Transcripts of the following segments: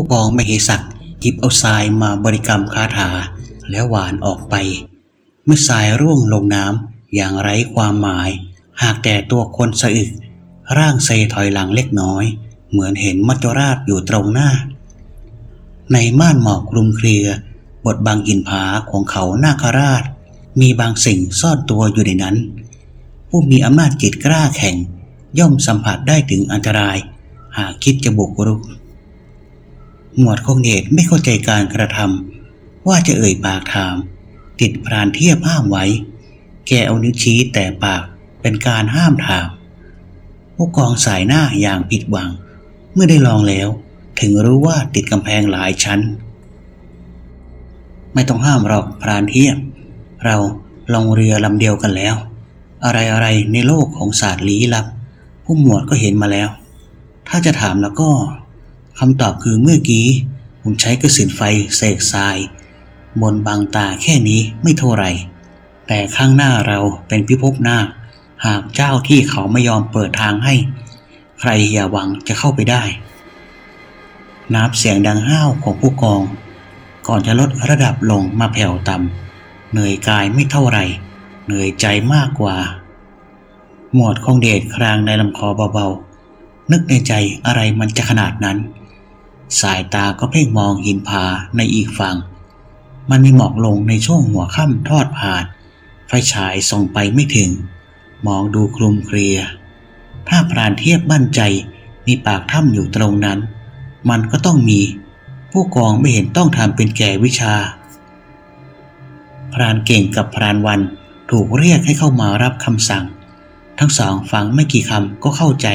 ผู้กองมเหสักหยิบเอาทรายมาบริกรรมคาถา แล้วหวานออกไป เมื่อทรายร่วงลงน้ำอย่างไร้ความหมาย หากแต่ตัวคนสะอึก ร่างเซถอยหลังเล็กน้อย เหมือนเห็นมัจจุราชอยู่ตรงหน้า ในม่านหมอกคลุมเครือบทบังหินผาของเขานาคราช มีบางสิ่งซ่อนตัวอยู่ในนั้น ผู้มีอำนาจจิตกล้าแข็ง ย่อมสัมผัสได้ถึงอันตราย หากคิดจะบุกรุก หมวดคงเดชไม่เข้าใจการกระทำว่าจะเอ่ยปากถาม ติดพรานเทียบห้ามไว้ แกเอานิ้วชี้แต่ปากเป็นการห้ามถามผู้กองสายหน้าอย่างผิดหวัง เมื่อได้ลองแล้ว ถึงรู้ว่าติดกำแพงหลายชั้น ไม่ต้องห้ามหรอกพรานเทียบ เราลองเรือลำเดียวกันแล้ว อะไรอะไรในโลกของศาสตร์ลี้ลับ ผู้หมวดก็เห็นมาแล้ว ถ้าจะถามแล้วก็ คำตอบคือเมื่อกี้ ผมใช้กระสินไฟเสกทรายบนบางตาแค่นี้ไม่เท่าไร แต่ข้างหน้าเราเป็นพิภพหน้าคหากเจ้าที่เขาไม่ยอมเปิดทางให้ ใครอย่าหวังจะเข้าไปได้ น้ำเสียงดังห้าวของผู้กอง ก่อนจะลดระดับลงมาแผ่วต่ำเหนื่อยกายไม่เท่าไร เหนื่อยใจมากกว่า หมวดคงเดชครางในลำคอเบาๆ นึกในใจอะไรมันจะขนาดนั้น สายตาก็เพ่งมองหินผาในอีกฝั่ง มันมีหมอกลงในช่วงหัวค่ำทอดผ่าน ไฟฉายส่องไปไม่ถึง มองดูคลุมเคลีย ถ้าพรานเทียบมั่นใจมีปากถ้ำอยู่ตรงนั้น มันก็ต้องมี ผู้กองไม่เห็นต้องทำเป็นแก่วิชา พรานเก่งกับพรานวันถูกเรียกให้เข้ามารับคำสั่ง ทั้งสองฟังไม่กี่คำก็เข้าใจ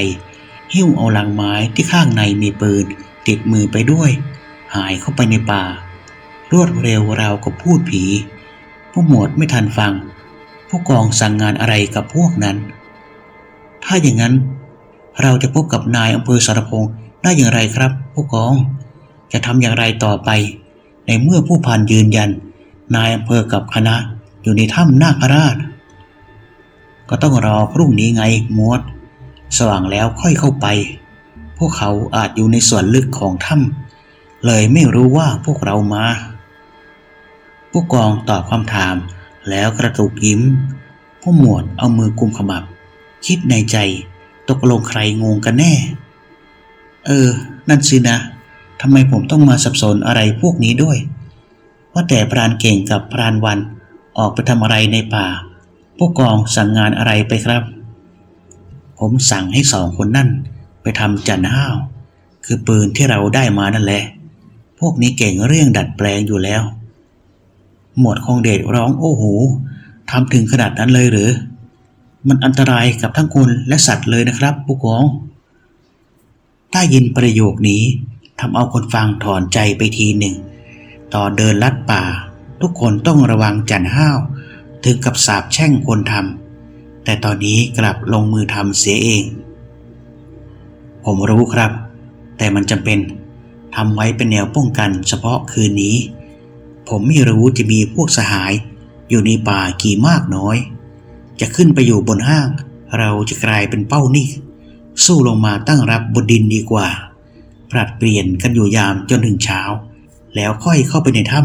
หิ้วเอาลังไม้ที่ข้างในมีปืน ติดมือไปด้วย หายเข้าไปในป่า รวดเร็วราวกับพูดผี ผู้หมวดไม่ทันฟัง ผู้กองสั่งงานอะไรกับพวกนั้น ถ้าอย่างนั้น เราจะพบกับนายอำเภอสารพงษ์ได้อย่างไรครับ ผู้กอง จะทำอย่างไรต่อไป ในเมื่อผู้พันยืนยัน นายอำเภอกับคณะอยู่ในถ้ำนาคราช ก็ต้องรอพรุ่งนี้ไงมวด สว่างแล้วค่อยเข้าไป พวกเขาอาจอยู่ในส่วนลึกของถ้ำเลยไม่รู้ว่าพวกเรามา ผู้กองตอบคำถามแล้วกระตุกยิ้ม ผู้หมวดเอามือกุมขมับ คิดในใจตกลงใครงงกันแน่ เออ นั่นสินะทำไมผมต้องมาสับสนอะไรพวกนี้ด้วย ว่าแต่พรานเก่งกับพรานวันออกไปทำอะไรในป่า ผู้กองสั่งงานอะไรไปครับ ผมสั่งให้สองคนนั่น ไปทำจันห้าว คือปืนที่เราได้มานั่นแหละ พวกนี้เก่งเรื่องดัดแปลงอยู่แล้ว หมวดคงเดชร้องโอ้โหทำถึงขนาดนั้นเลยหรือ มันอันตรายกับทั้งคนและสัตว์เลยนะครับผู้กองได้ยินประโยคนี้ทำเอาคนฟังถอนใจไปทีหนึ่งตอนเดินลัดป่า ทุกคนต้องระวังจันห้าวถึงกับสาบแช่งคนทำแต่ตอนนี้กลับลงมือทำเสียเอง ผมรู้ครับ แต่มันจำเป็นทำไว้เป็นแนวป้องกันเฉพาะคืนนี้ ผมไม่รู้จะมีพวกสหาย อยู่ในป่ากี่มากน้อย จะขึ้นไปอยู่บนห้าง เราจะกลายเป็นเป้านี่สู้ลงมาตั้งรับบนดินดีกว่า ผลัดเปลี่ยนกันอยู่ยามจนถึงเช้า แล้วค่อยเข้าไปในถ้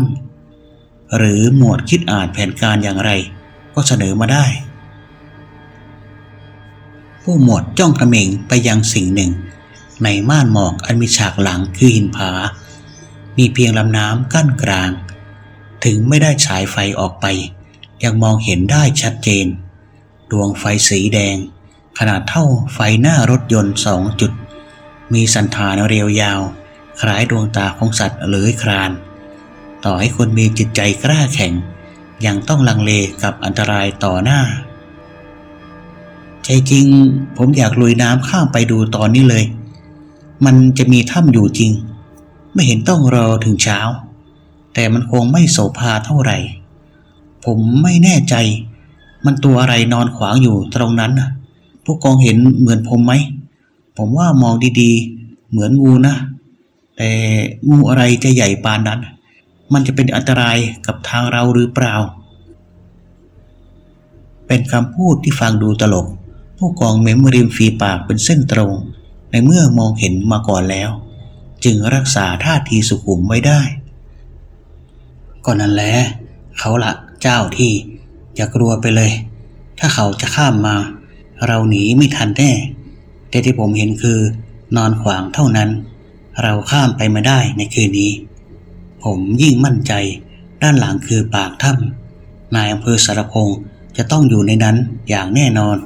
ำหรือหมวดคิดอ่านแผนการอย่างไร ก็เสนอมาได้ ผู้หมวดจ้องกระเมงไปยังสิ่งหนึ่ง ในม่านหมอกอันมีฉากหลังคือหินผา มีเพียงลำน้ำกั้นกลาง ถึงไม่ได้ฉายไฟออกไป ยังมองเห็นได้ชัดเจน ดวงไฟสีแดง ขนาดเท่าไฟหน้ารถยนต์สองจุด มีสันฐานเรียวยาว คล้ายดวงตาของสัตว์เลื้อยคลาน ต่อให้คนมีจิตใจกล้าแข็ง ยังต้องลังเลกับอันตรายต่อหน้า ใจจริง ผมอยากลุยน้ำข้ามไปดูตอนนี้เลย มันจะมีถ้ำอยู่จริง ไม่เห็นต้องรอถึงเช้า แต่มันคงไม่โสภาเท่าไหร่ ผมไม่แน่ใจ มันตัวอะไรนอนขวางอยู่ตรงนั้นน่ะผู้กองเห็นเหมือนผมไหม ผมว่ามองดีๆ เหมือนงูนะ แต่งูอะไรจะใหญ่ปานนั้น มันจะเป็นอันตรายกับทางเราหรือเปล่า เป็นคำพูดที่ฟังดูตลก ผู้กองเม้มริมฝีปากเป็นเส้นตรง ในเมื่อมองเห็นมาก่อนแล้ว จึงรักษาท่าทีสุขุมไว้ได้ก็นั่นแหละเขาละเจ้าที่อย่ากลัวไปเลย ถ้าเขาจะข้ามมา เราหนีไม่ทันแน่แต่ที่ผมเห็นคือนอนขวางเท่านั้น เราข้ามไปไม่ได้ในคืนนี้ ผมยิ่งมั่นใจ ด้านหลังคือปากถ้ำนายอำเภอสารพงษ์จะต้องอยู่ในนั้นอย่างแน่นอน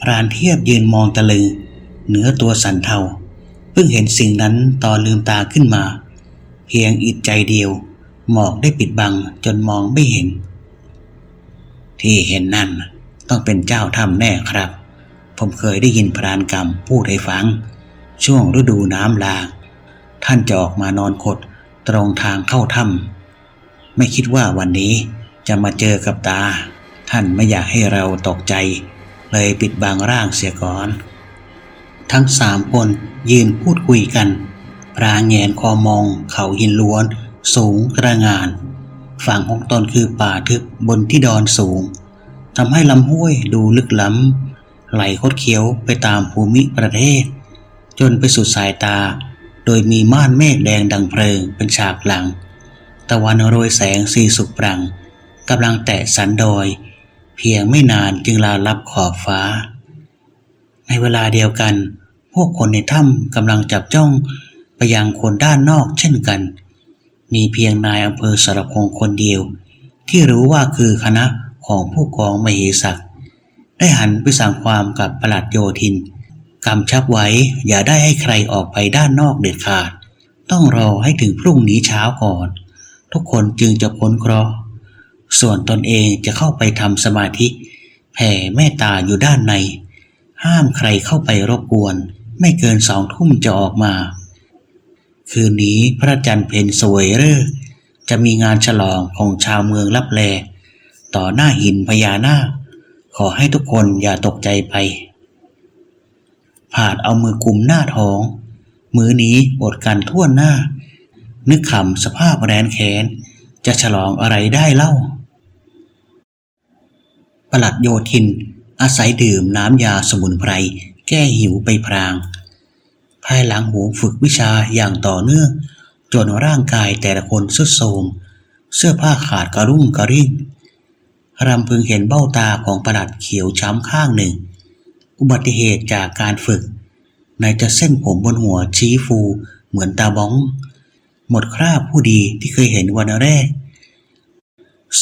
พรานเทียบยืนมองตะลึงเหนือตัวสันเทาเพิ่งเห็นสิ่งนั้นตอนลืมตาขึ้นมา เพียงอิดใจเดียว หมอกได้ปิดบังจนมองไม่เห็น ที่เห็นนั่นต้องเป็นเจ้าถ้ำแน่ครับ ผมเคยได้ยินพรานกรรมพูดให้ฟัง ช่วงฤดูน้ำหลากท่านจะออกมานอนคดตรงทางเข้าถ้ำไม่คิดว่าวันนี้จะมาเจอกับตา ท่านไม่อยากให้เราตกใจ เลยปิดบังร่างเสียก่อน ทั้งสามคนยืนพูดคุยกันพรางแงนคอมองเขาหินล้วน สูงตระงาน ฝั่งของตนคือป่าทึบบนที่ดอนสูงทำให้ลำห้วยดูลึกล้ำ ไหลคดเคี้ยวไปตามภูมิประเทศ จนไปสุดสายตา โดยมีม่านเมฆแดงดังเพลิงเป็นฉากหลัง ตะวันโรยแสงสีสุกปรังกำลังแตะสันดอย เพียงไม่นานจึงลาลับขอบฟ้า ในเวลาเดียวกัน พวกคนในถ้ำกำลังจับจ้องไปยังคนด้านนอกเช่นกัน มีเพียงนายอำเภอสารพงคนเดียว ที่รู้ว่าคือคณะของผู้กองมเหศักดิ์ได้หันไปสั่งความกับประหลัดโยธินกำชับไว้อย่าได้ให้ใครออกไปด้านนอกเด็ดขาด ต้องรอให้ถึงพรุ่งนี้เช้าก่อน ทุกคนจึงจะพ้นเคราะห์ ส่วนตนเองจะเข้าไปทำสมาธิ แผ่เมตตาอยู่ด้านใน ห้ามใครเข้าไปรบกวน ไม่เกินสองทุ่มจะออกมา คืนนี้พระจันทร์เพ็ญสวยเร่อจะมีงานฉลองของชาวเมืองลับแล ต่อหน้าหินพญานาค ขอให้ทุกคนอย่าตกใจไป ผาดเอามือกุมหน้าท้อง มือนี้อดกันทั่วหน้า นึกขำสภาพแรนแขนจะฉลองอะไรได้เล่า ประหลัดโยธิน อาศัยดื่มน้ำยาสมุนไพร แก้หิวไปพราง ภายหลังหูฝึกวิชาอย่างต่อเนื่อง จนร่างกายแต่ละคนสุดโทมเสื้อผ้าขาดกระรุ่งกระริ่งรำพึงเห็นเบ้าตาของประหลัดเขียวช้ำข้างหนึ่ง อุบัติเหตุจากการฝึกในจะเส้นผมบนหัวชี้ฟูเหมือนตาบ้อง หมดคราบผู้ดีที่เคยเห็นวันแรก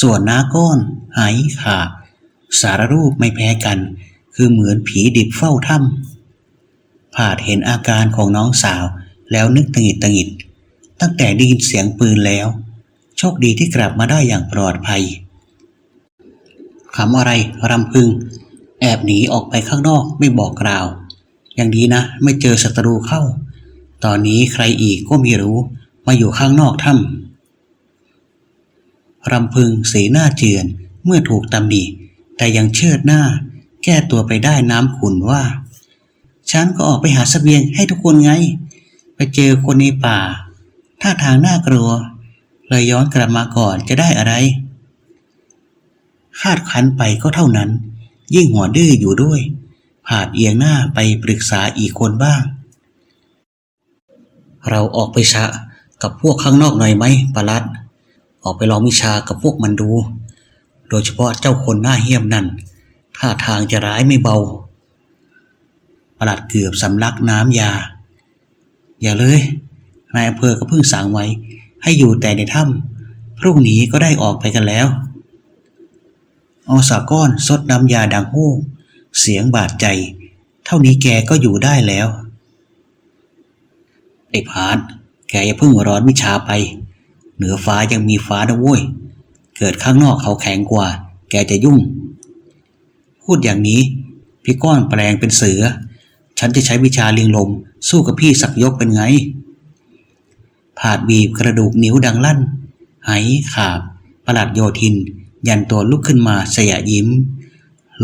ส่วนน้าก้อนหายขาด สารรูปไม่แพ้กัน คือเหมือนผีดิบเฝ้าถ้ำผาดเห็นอาการของน้องสาวแล้วนึกตังหิดตังหิด ตั้งแต่ได้ยินเสียงปืนแล้ว โชคดีที่กลับมาได้อย่างปลอดภัยขำอะไรรำพึง แอบหนีออกไปข้างนอกไม่บอกกล่าว อย่างดีนะ ไม่เจอศัตรูเข้า ตอนนี้ใครอีกก็ไม่รู้มาอยู่ข้างนอกถ้ำรำพึงสีหน้าเจือนเมื่อถูกตำหนิ แต่ยังเชิดหน้า แก้ตัวไปได้น้ำขุนว่า ฉันก็ออกไปหาสเสบียงให้ทุกคนไง ไปเจอคนในป่าท่าทางน่ากลัว เลยย้อนกลับมาก่อนจะได้อะไร คาดคันไปก็เท่านั้น ยิ่งหัวดื้ออยู่ด้วย ผาดเอียงหน้าไปปรึกษาอีกคนบ้าง เราออกไปชะกับพวกข้างนอกหน่อยไหมปลัด ออกไปลองวิชากับพวกมันดู ดยเฉพาะเจ้าคนหน้าเหี้ยมนั่นท่าทางจะร้ายไม่เบาปลัดเกือบสำลักน้ำยา อย่าเลยนายอำเภอก็เพิ่งสั่งไว้ ให้อยู่แต่ในถ้ำพรุ่งนี้ก็ได้ออกไปกันแล้วอสาก้อนซดน้ำยาดังโห้เสียงบาดใจ เท่านี้แกก็อยู่ได้แล้วไอ้พานแกอย่าเพิ่งร้อนวิชาไป เหนือฟ้ายังมีฟ้านะเว้ย เกิดข้างนอกเขาแข็งกว่า แกจะยุ่ง พูดอย่างนี้ พี่ก้อนแปลงเป็นเสือ ฉันจะใช้วิชาเลียงลม สู้กับพี่สักยกเป็นไง ผาดบีบกระดูกนิ้วดังลั่น ไหขาบประหลัดโยธิน ยันตัวลุกขึ้นมาสยะยิ้ม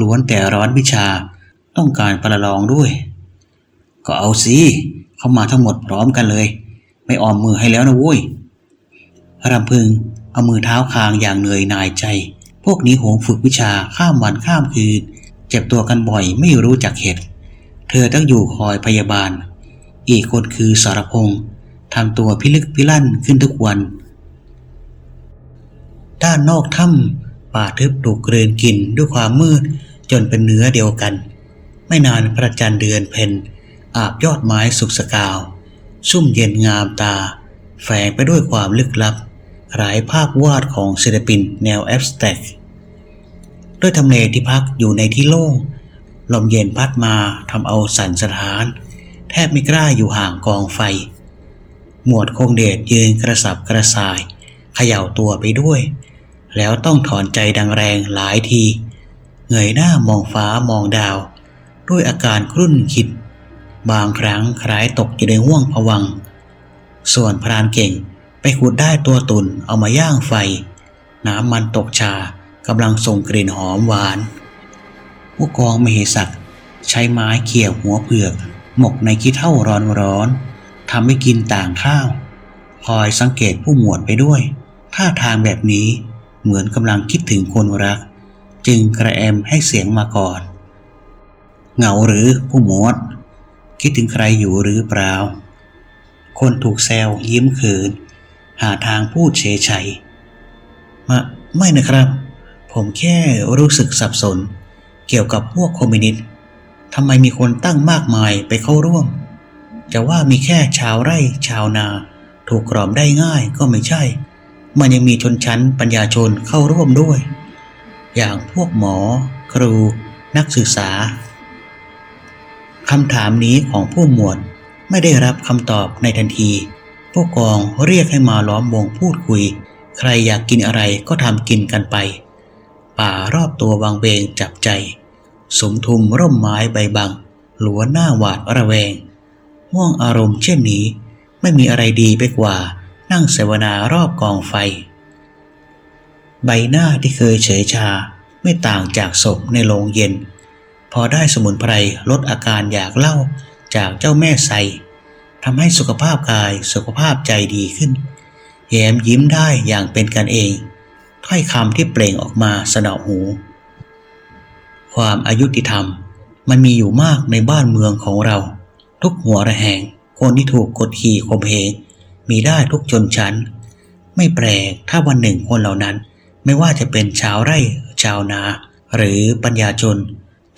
ล้วนแต่ร้อนวิชาต้องการประลองด้วย ก็เอาสิเข้ามาทั้งหมดพร้อมกันเลย ไม่ออมมือให้แล้วนะเว้ยรำพึง เอามือเท้าคางอย่างเหนื่อยหน่ายใจ พวกนี้โหงฝึกวิชาข้ามวันข้ามคืน เจ็บตัวกันบ่อยไม่รู้จักเหตุเธอต้องอยู่คอยพยาบาล อีกคนคือสารพงษ์ทำตัวพิลึกพิลั่นขึ้นทุกวัน ด้านนอกถ้ำป่าทึบถูกเกลืนกินด้วยความมืดจนเป็นเนื้อเดียวกัน ไม่นานพระจันทร์เดือนเพ็ญอาบยอดไม้สุกสกาว ซุ่มเย็นงามตา แฝงไปด้วยความลึกลับ หลายภาพวาดของศิลปินแนวแอบสแต็กด้วยทำเลที่พักอยู่ในที่โล่งลมเย็นพัดมาทำเอาสั่นสถาน แทบไม่กล้าอยู่ห่างกองไฟ หมวดคงเดชยืนกระสับกระส่ายเขย่าตัวไปด้วย แล้วต้องถอนใจดังแรงหลายที เงยหน้ามองฟ้ามองดาว ด้วยอาการครุ่นคิด บางครั้งคล้ายตกอยู่ในห่วงผวัง ส่วนพรานเก่ง ไปขุดได้ตัวตุนเอามาย่างไฟ น้ำมันตกชากำลังส่งกลิ่นหอมหวาน ผู้กองมเหสักใช้ไม้เขี่ยหัวเผือก หมกในขี้เถ้าร้อนๆทำให้กินต่างข้าวคอยสังเกตผู้หมวดไปด้วยท่าทางแบบนี้เหมือนกำลังคิดถึงคนรัก จึงกระแอมให้เสียงมาก่อน เหงาหรือผู้หมวด คิดถึงใครอยู่หรือเปล่า คนถูกแซวยิ้มเขิน หาทางพูดเฉยชัยมาไม่นะครับ ผมแค่รู้สึกสับสน เกี่ยวกับพวกคอมมิวนิสต์ทำไมมีคนตั้งมากมายไปเข้าร่วม จะว่ามีแค่ชาวไร่ชาวนา ถูกกรอบได้ง่ายก็ไม่ใช่ มันยังมีชนชั้นปัญญาชนเข้าร่วมด้วย อย่างพวกหมอ ครู นักศึกษาคำถามนี้ของผู้หมวดไม่ได้รับคำตอบในทันที ผู้กองเรียกให้มาล้อมวงพูดคุย ใครอยากกินอะไรก็ทำกินกันไป ป่ารอบตัววางเวงจับใจ สมทุมร่มไม้ใบบัง หลัวหน้าหวาดระแวง ม่วงอารมณ์เช่นนี้ ไม่มีอะไรดีไปกว่า นั่งเสวนารอบกองไฟ ใบหน้าที่เคยเฉยชาไม่ต่างจากศพในโรงเย็น พอได้สมุนไพรลดอาการอยากเล่าจากเจ้าแม่ไซ ทำให้สุขภาพกายสุขภาพใจดีขึ้น แย้มยิ้มได้อย่างเป็นกันเอง ถ้อยคำที่เปล่งออกมาสนอหู ความอายุติธรรมมันมีอยู่มากในบ้านเมืองของเรา ทุกหัวระแหง คนที่ถูกกดขี่ข่มเหงมีได้ทุกชนชั้น ไม่แปลกถ้าวันหนึ่งคนเหล่านั้น ไม่ว่าจะเป็นชาวไร่ ชาวนา หรือปัญญาชน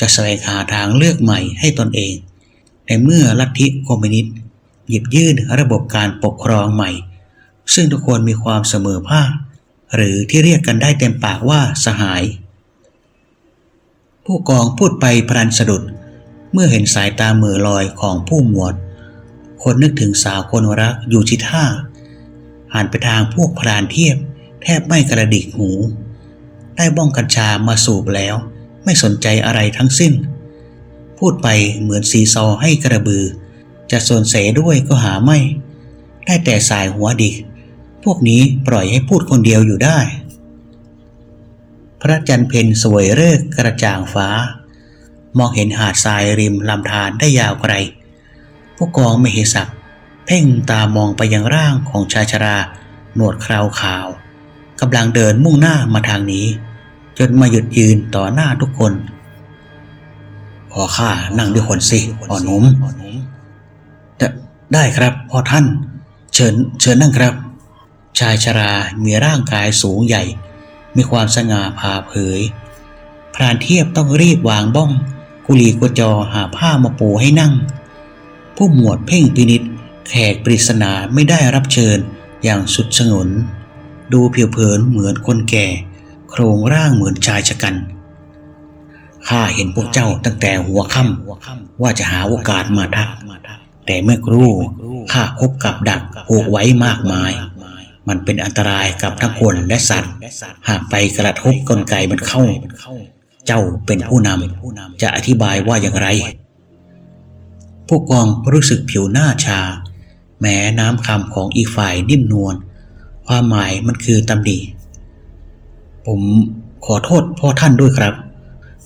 จะแสวงหาทางเลือกใหม่ให้ตนเอง ในเมื่อลัทธิคอมมิวนิสต์ หยิบยื่นระบบการปกครองใหม่ ซึ่งทุกคนมีความเสมอภาคหรือที่เรียกกันได้เต็มปากว่าสหาย ผู้กองพูดไปพลันสะดุด เมื่อเห็นสายตาเหมือลอยของผู้หมวด คนนึกถึงสาวคนรักอยู่ที่ท่าหันไปทางพวกพรานเทียบ แทบไม่กระดิกหู ได้บ้องกัญชามาสูบแล้ว ไม่สนใจอะไรทั้งสิ้น พูดไปเหมือนซีซอให้กระบือ จะส่วนเสด้วยก็หาไม่ ได้แต่สายหัวดิกพวกนี้ปล่อยให้พูดคนเดียวอยู่ได้ พระจันทร์เพ็ญสวยเลิกกระจ่างฟ้า มองเห็นหาดทรายริมลำธารได้ยาวไกล ผู้กองไม่เฮสักเพ่งตามองไปยังร่างของชายชรา หนวดคราวขาวกำลังเดินมุ่งหน้ามาทางนี้ จนมาหยุดยืนต่อหน้าทุกคน ขอข้านั่งด้วยคนสิพ่อหนุ่ม ได้ครับพ่อท่าน เชิญเชิญนั่งครับ ชายชรามีร่างกายสูงใหญ่ มีความสง่าผ่าเผย พรานเทียบต้องรีบวางบ้อง กุลีกุจอหาผ้ามาปูให้นั่ง ผู้หมวดเพ่งพินิษแขกปริศนาไม่ได้รับเชิญอย่างสุดสงน ดูเพียวเผินเหมือนคนแก่ โครงร่างเหมือนชายชะกันข้าเห็นพวกเจ้าตั้งแต่หัวค่ำว่าจะหาโอกาสมาทัก แต่เมื่อครู่ข้าคบกับดักผูกไว้มากมาย มันเป็นอันตรายกับทั้งคนและสัตว์ หากไปกระทบกลไกมันเข้า เจ้าเป็นผู้นำจะอธิบายว่าอย่างไร ผู้กองรู้สึกผิวหน้าชา แม้น้ำคำของอีกฝ่ายนิ่มนวลความหมายมันคือตำหนิผมขอโทษพ่อท่านด้วยครับ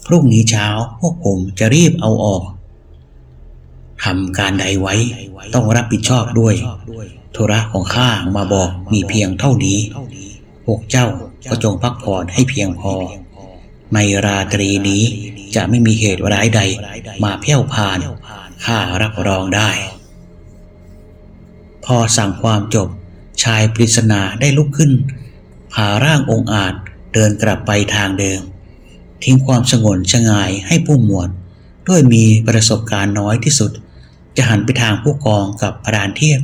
พรุ่งนี้เช้าพวกผมจะรีบเอาออก ทำการใดไว้ ต้องรับผิดชอบด้วยธุระของข้ามาบอกมีเพียงเท่านี้ พวกเจ้าก็จงพักผ่อนให้เพียงพอ ในราตรีนี้จะไม่มีเหตุร้ายใดมาเพี้ยวพานข้ารับรองได้ พอสั่งความจบชายปริศนาได้ลุกขึ้น พาร่างองค์อาจเดินกลับไปทางเดิม ทิ้งความสงนชงายให้ผู้หมวด ด้วยมีประสบการณ์น้อยที่สุด จะหันไปทางผู้กองกับพรานเทียบ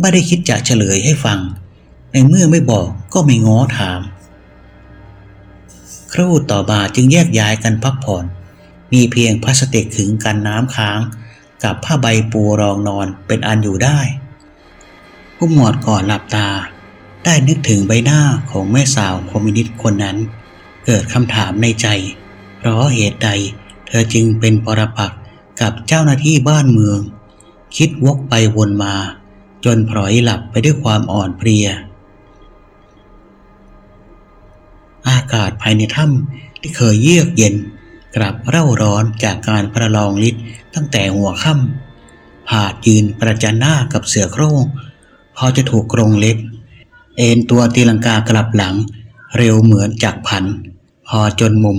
ไม่ได้คิดจะเฉลยให้ฟัง ในเมื่อไม่บอกก็ไม่ง้อถาม ครู่ต่อมาจึงแยกย้ายกันพักผ่อน มีเพียงพลาสติกขึงกันน้ำค้าง กับผ้าใบปูรองนอนเป็นอันอยู่ได้ ผู้หมวดก่อนหลับตา ได้นึกถึงใบหน้าของแม่สาวคอมมิวนิสต์คนนั้น เกิดคำถามในใจ เพราะเหตุใดเธอจึงเป็นปรปักษ์ กับเจ้าหน้าที่บ้านเมือง คิดวกไปวนมา จนพลอยหลับไปด้วยความอ่อนเพลีย อากาศภายในถ้ำที่เคยเยือกเย็น กลับเร่าร้อนจากการประลองฤทธิ์ตั้งแต่หัวค่ำผาดยืนประจันหน้ากับเสือโคร่งพอจะถูกกรงเล็บ เอ็นตัวตีลังกากลับหลัง เร็วเหมือนจากผัน พอจนมุม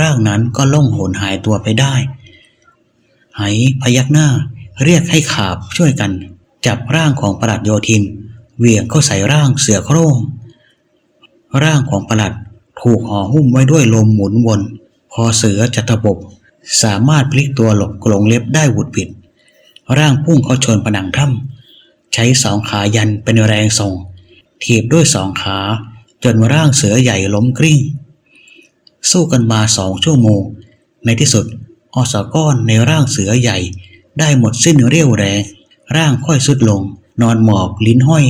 ร่างนั้นก็ล่องหนหายตัวไปได้ ไหพยักหน้า เรียกให้ขาบช่วยกัน จับร่างของประหลัดโยธิน เหวี่ยงเข้าใส่ร่างเสือโคร่งร่างของประหลัดถูกห่อหุ้มไว้ด้วยลมหมุนวน พอเสือจะตบบสามารถพลิกตัวหลบกรงเล็บได้หวุดผิด ร่างพุ่งเข้าชนผนังถ้ำใช้สองขายันเป็นแรงส่งถีบด้วยสองขา จนร่างเสือใหญ่ล้มกลิ้ง สู้กันมาสองชั่วโมง ในที่สุด อสก้อนในร่างเสือใหญ่ ได้หมดสิ้นเรี่ยวแรง ร่างค่อยสุดลง นอนหมอบลิ้นห้อย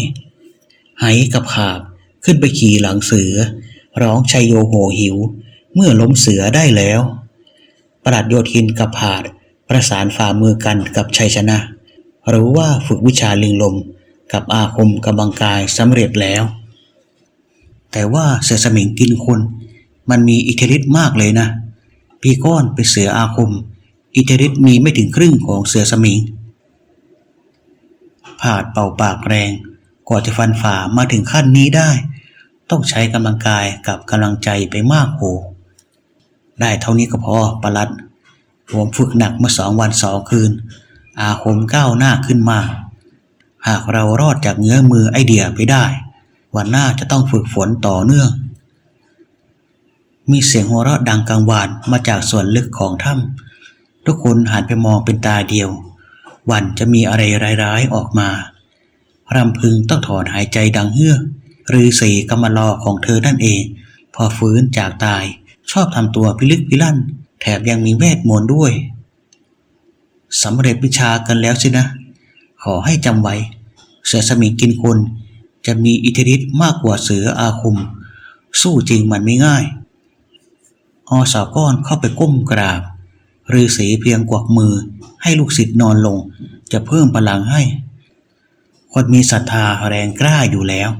ไหกับขาบขึ้นไปขี่หลังเสือ ร้องชัยโยโหหิว เมื่อล้มเสือได้แล้วประหลัดโยธินกับผาดประสานฝ่ามือกันกับชัยชนะรู้ว่าฝึกวิชาลิงลมกับอาคมกำบังกายสำเร็จแล้ว แต่ว่าเสือสมิงกินคน มันมีอิทธิฤทธิ์มากเลยนะ พีก้อนเป็นเสืออาคม อิทธิฤทธิ์มีไม่ถึงครึ่งของเสือสมิงผาดเป่าปากแรงกว่าจะฟันฝ่ามาถึงขั้นนี้ได้ ต้องใช้กำลังกายกับกำลังใจไปมากโหได้เท่านี้ก็พอประลัดผมฝึกหนักมื่อสองวันสองคืน อาคมก้าวหน้าขึ้นมา หากเรารอดจากเงื้อมือไอเดียไปได้ วันหน้าจะต้องฝึกฝนต่อเนื่อง มีเสียงหัวเราะดังกังวานมาจากส่วนลึกของถ้ำทุกคนหันไปมองเป็นตาเดียว วันจะมีอะไรร้ายๆออกมารำพึงต้องถอนหายใจดังเฮือกหรือสีกำมารอของเธอนั่นเอง พอฟื้นจากตายชอบทำตัวพิลึกพิลั่น แถมยังมีเวทมนต์ด้วยสำเร็จวิชากันแล้วสินะ ขอให้จำไว้ เสือสมิงกินคน จะมีอิทธิฤทธิ์มากกว่าเสืออาคมสู้จริงมันไม่ง่าย อสาวก้อนเข้าไปก้มกราบฤาษีเพียงกวักมือให้ลูกศิษย์นอนลง จะเพิ่มพลังให้ คนมีศรัทธาแรงกล้าอยู่แล้ว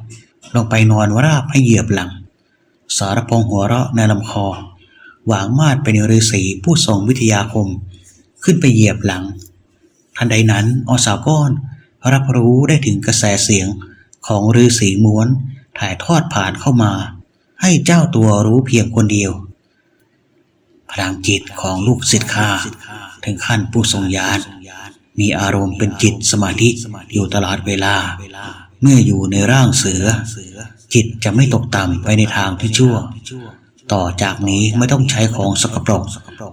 ลงไปนอนราบให้เหยียบหลัง สารพงหัวเราะในลำคอหวางมาดเป็นฤาษีผู้ทรงวิทยาคม ขึ้นไปเหยียบหลัง ทันใดนั้นอสาวก้อนรับรู้ได้ถึงกระแสเสียงของฤาษีม้วนถ่ายทอดผ่านเข้ามา ให้เจ้าตัวรู้เพียงคนเดียว พลังจิตของลูกศิษย์ข้าถึงขั้นผู้ทรงญาณมีอารมณ์เป็นจิตสมาธิอยู่ตลอดเวลา เมื่ออยู่ในร่างเสือ จิตจะไม่ตกต่ำไปในทางที่ชั่ว ต่อจากนี้ไม่ต้องใช้ของสกปรก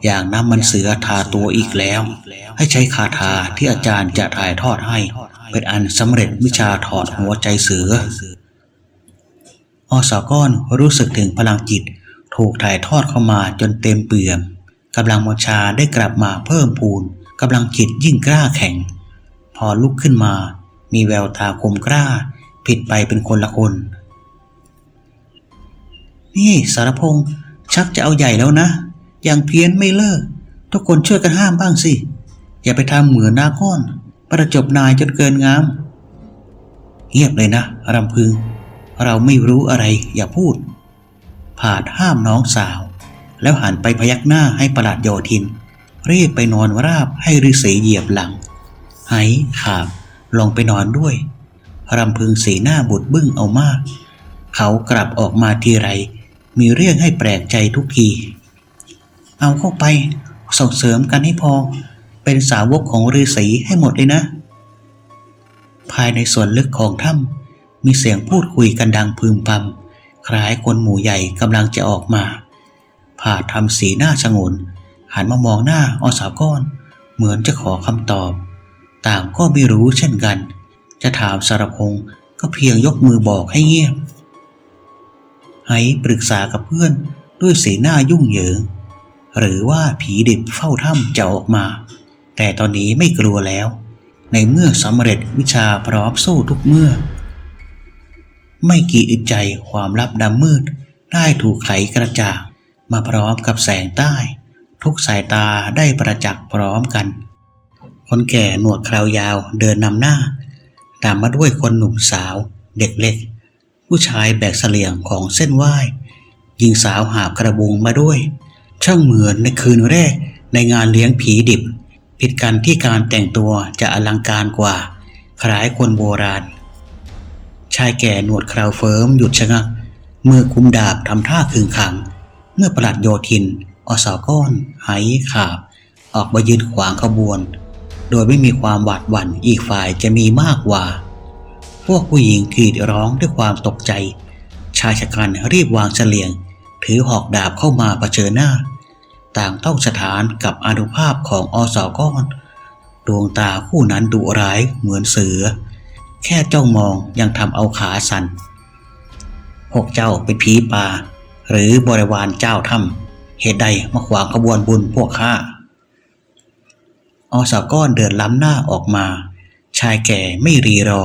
อย่างน้ำมันเสือทาตัวอีกแล้ว ให้ใช้คาถาที่อาจารย์จะถ่ายทอดให้ เป็นอันสำเร็จวิชาถอดหัวใจเสืออสาก้อนรู้สึกถึงพลังจิต ถูกถ่ายทอดเข้ามาจนเต็มเปี่ยมกำลังมชาได้กลับมาเพิ่มพูนกำลังจิตยิ่งกล้าแข็ง พอลุกขึ้นมา มีแววตาคมกล้า ผิดไปเป็นคนละคน นี่สารพงษ์ชักจะเอาใหญ่แล้วนะ ยังเพี้ยนไม่เลิก ทุกคนช่วยกันห้ามบ้างสิ อย่าไปทำเหมือนนาก้อน ประจบนายจนเกินงาม เงียบเลยนะรำพึง เราไม่รู้อะไรอย่าพูด ผาดห้ามน้องสาว แล้วหันไปพยักหน้าให้ประหลาดโยธิน รีบไปนอนราบให้ฤาษีเหยียบหลังไหขาบลงไปนอนด้วย รำพึงสีหน้าบุดบึ้งเอามาก เขากลับออกมาทีไร มีเรื่องให้แปลกใจทุกที เอาเข้าไปส่งเสริมกันให้พอ เป็นสาวกของฤาษีให้หมดเลยนะ ภายในส่วนลึกของถ้ำมีเสียงพูดคุยกันดังพึมพำ คล้ายคนหมู่ใหญ่กำลังจะออกมาผ่าทำสีหน้าชงน หันมามองหน้าอสาก้อน เหมือนจะขอคำตอบ ต่างก็ไม่รู้เช่นกัน จะถามสารพงศ์ก็เพียงยกมือบอกให้เงียบให้ปรึกษากับเพื่อนด้วยสีหน้ายุ่งเหยิง หรือว่าผีดิบเฝ้าถ้ำจะออกมา แต่ตอนนี้ไม่กลัวแล้ว ในเมื่อสำเร็จวิชาพร้อมสู้ทุกเมื่อ ไม่กี่อึดใจความลับดำมืด ได้ถูกไขกระจ่างมาพร้อมกับแสงใต้ ทุกสายตาได้ประจักษ์พร้อมกัน คนแก่หนวดคราวยาวเดินนำหน้า ตามมาด้วยคนหนุ่มสาว เด็กเล็ก ผู้ชายแบกเสลียงของเส้นไหว้หญิงสาวหาบกระบุงมาด้วย ช่างเหมือนในคืนแรกในงานเลี้ยงผีดิบ ผิดกันที่การแต่งตัวจะอลังการกว่าคล้ายคนโบราณ ชายแก่หนวดคราวเฟิร์มหยุดชะงักมือกุมดาบทำท่าขึงขัง เมื่อประหลัดโยธิน อสอก้อนไหขาบ ออกมายืนขวางขบวน โดยไม่มีความหวาดหวั่นอีกฝ่ายจะมีมากกว่า พวกผู้หญิงกรีดร้องด้วยความตกใจ ชายชะกันรีบวางเฉลียง ถือหอกดาบเข้ามาเผชิญหน้า ต่างต้องสถานกับอนุภาพของอสอก้อน ดวงตาคู่นั้นดุร้ายเหมือนเสือ แค่จ้องมองยังทำเอาขาสัน่นพวกเจ้าเป็นผีป่า หรือบริวารเจ้าถ้ำเหตุใดมาขวางขบวนบุญพวกข้าอสาก้อนเดินล้ำหน้าออกมา ชายแก่ไม่รีรอ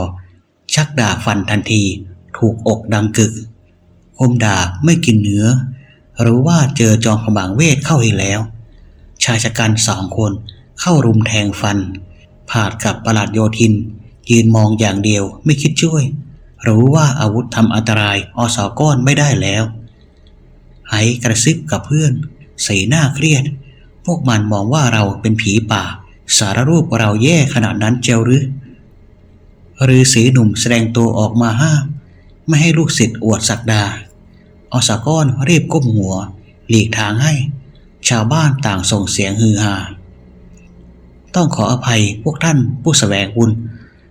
ชักดาบฟันทันที ถูกอกดังกึก คมดาบไม่กินเนื้อ หรู้ว่าเจอจอมขมังเวทเข้าอีกแล้ว ชายชะกันสองคนเข้ารุมแทงฟัน ผาดกับประหลัดโยธิน ยืนมองอย่างเดียวไม่คิดช่วย รู้ว่าอาวุธทำอันตรายอสก้อนไม่ได้แล้วไหกระซิบกับเพื่อน สีหน้าเครียด พวกมันมองว่าเราเป็นผีป่า สารรูปเราแย่ขนาดนั้นเจวหรือฤาษีหนุ่มแสดงตัวออกมาห้าม ไม่ให้ลูกศิษย์อวดศักดา อสก้อนรีบก้มหัว หลีกทางให้ ชาวบ้านต่างส่งเสียงฮือฮาต้องขออภัยพวกท่านผู้สแสวงบุญ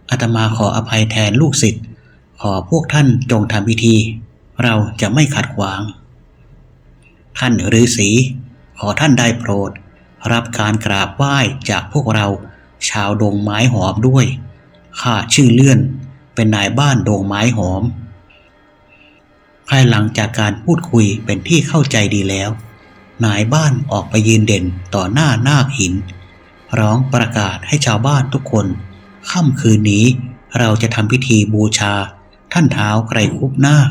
อาตมาขออภัยแทนลูกศิษย์ ขอพวกท่านจงทำพิธี เราจะไม่ขัดขวาง ท่านฤาษีขอท่านได้โปรด รับการกราบไหว้จากพวกเรา ชาวดงไม้หอมด้วย ข้าชื่อเลื่อน เป็นนายบ้านดงไม้หอม ภายหลังจากการพูดคุยเป็นที่เข้าใจดีแล้วนายบ้านออกไปยืนเด่นต่อหน้านาคหิน ร้องประกาศให้ชาวบ้านทุกคน ค่ำคืนนี้เราจะทำพิธีบูชา ท่านเท้าไกรคุบนาค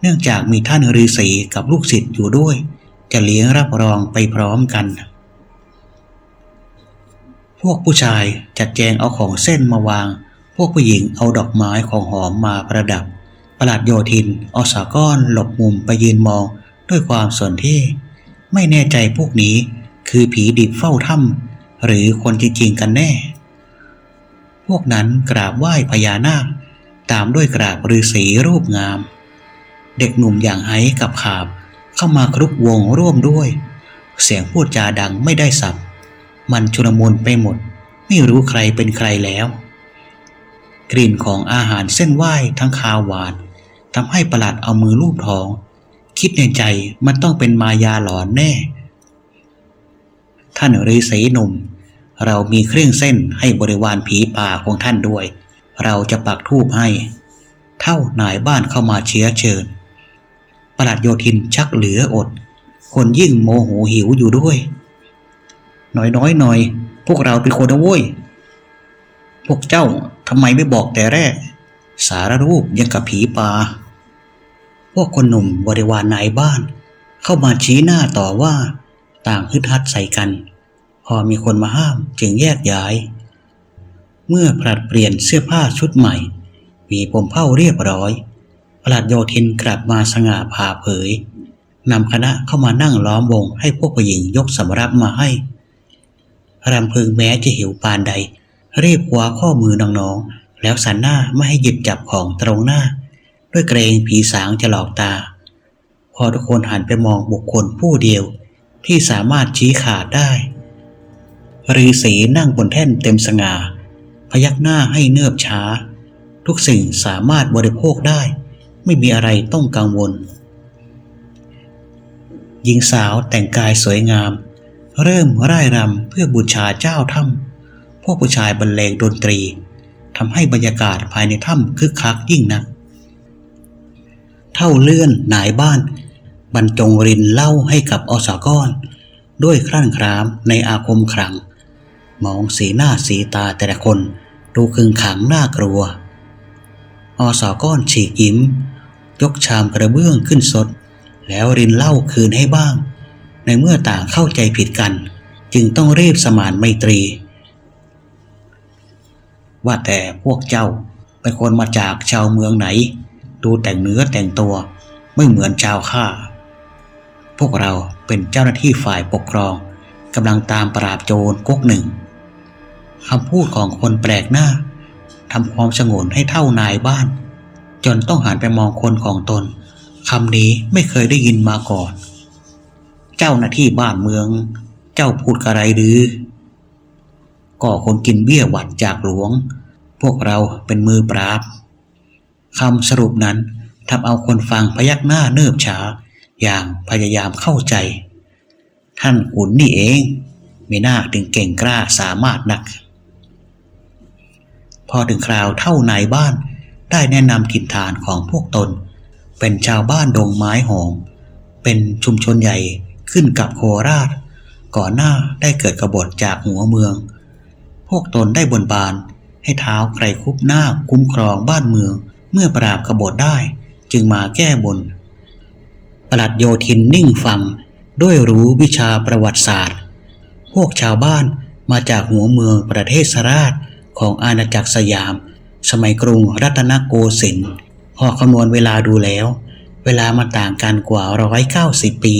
เนื่องจากมีท่านฤาษีกับลูกศิษย์อยู่ด้วย จะเลี้ยงรับรองไปพร้อมกัน พวกผู้ชายจัดแจงเอาของเส้นมาวาง พวกผู้หญิงเอาดอกไม้ของหอมมาประดับ ประหลัดโยธินเอาสาก้อนหลบมุมไปยืนมองด้วยความสนที่ ไม่แน่ใจพวกนี้คือผีดิบเฝ้าถ้ำหรือคนจริงๆกันแน่ พวกนั้นกราบไหว้พญานาค ตามด้วยกราบฤาษีรูปงาม เด็กหนุ่มอย่างไห้กับขาบเข้ามาครุกวงร่วมด้วย เสียงพูดจาดังไม่ได้สับมันชุลมุนไปหมด ไม่รู้ใครเป็นใครแล้ว กลิ่นของอาหารเส้นไหว้ทั้งคาวหวานทำให้ประหลัดเอามือลูบท้อง คิดในใจมันต้องเป็นมายาหลอนแน่ ท่านฤาษีหนุ่ม เรามีเครื่องเส้นให้บริวารผีป่าของท่านด้วย เราจะปักธูปให้ เท่านายบ้านเข้ามาเชื้อเชิญ ประหลัดโยธินชักเหลืออด คนยิ่งโมโหหิวอยู่ด้วย น้อยน้อยหน่อย พวกเราเป็นคนนะว้ย พวกเจ้าทำไมไม่บอกแต่แรก สารรูปยังกับผีป่าพวกคนหนุ่มบริวารนายบ้าน เข้ามาชี้หน้าต่อว่า ต่างฮึดฮัดใส่กัน พอมีคนมาห้ามจึงแยกย้าย เมื่อผลัดเปลี่ยนเสื้อผ้าชุดใหม่หวีผมเผ้าเรียบร้อยประหลัดโยธินกลับมาสง่าผ่าเผยนำคณะเข้ามานั่งล้อมวงให้พวกผู้หญิงยกสำรับมาให้รำพึงแม้จะหิวปานใด รีบคว้าข้อมือน้องๆ แล้วสันหน้าไม่ให้หยิบจับของตรงหน้า ด้วยเกรงผีสางจะหลอกตา พอทุกคนหันไปมองบุคคลผู้เดียว ที่สามารถชี้ขาดได้ ฤาษีนั่งบนแท่นเต็มสง่า พยักหน้าให้เนิบช้า ทุกสิ่งสามารถบริโภคได้ ไม่มีอะไรต้องกังวล หญิงสาวแต่งกายสวยงาม เริ่มร่ายรำเพื่อบูชาเจ้าถ้ำพวกผู้ชายบรรเลงดนตรีทำให้บรรยากาศภายในถ้ำคึกคักยิ่งนัก เท่าเลื่อนหนายบ้าน บรรจงรินเล่าให้กับอสากรด้วยครั่นครามในอาคมครัง มองสีหน้าสีตาแต่ละคน ดูคึงขังน่ากลัว อสอก้อนฉีกยิ้ม ยกชามกระเบื้องขึ้นสด แล้วรินเหล้าคืนให้บ้าง ในเมื่อต่างเข้าใจผิดกัน จึงต้องรีบสมานไมตรี ว่าแต่พวกเจ้าเป็นคนมาจากชาวเมืองไหน ดูแต่งเนื้อแต่งตัวไม่เหมือนชาวข้าพวกเราเป็นเจ้าหน้าที่ฝ่ายปกครองกำลังตามปราบโจรก๊กหนึ่ง คำพูดของคนแปลกหน้าทำความสงนให้เท่านายบ้าน จนต้องหันไปมองคนของตนคำนี้ไม่เคยได้ยินมาก่อน เจ้าหน้าที่บ้านเมือง เจ้าพูดอะไรหรือ ก็คนกินเบี้ยหวัดจากหลวง พวกเราเป็นมือปราบคำสรุปนั้นทำเอาคนฟังพยักหน้าเนิบช้า อย่างพยายามเข้าใจ ท่านขุนนี่เอง ไม่น่าถึงเก่งกล้าสามารถนัก อถึงคราวเท่านายบ้าน ได้แนะนำถิ่นฐานของพวกตน เป็นชาวบ้านดงไม้หอมเป็นชุมชนใหญ่ขึ้นกับโคราช ก่อนหน้าได้เกิดกบฏจากหัวเมือง พวกตนได้บนบานให้เท้าใครคุบหน้าคุ้มครองบ้านเมือง เมื่อปราบกบฏได้จึงมาแก้บนประหลัดโยธินนิ่งฟังด้วยรู้วิชาประวัติศาสตร์ พวกชาวบ้านมาจากหัวเมืองประเทศสราช ของอาณาจักรสยาม สมัยกรุงรัตนโกสินทร์พอคำนวณเวลาดูแล้ว เวลามาต่างกันกว่า 190 ปี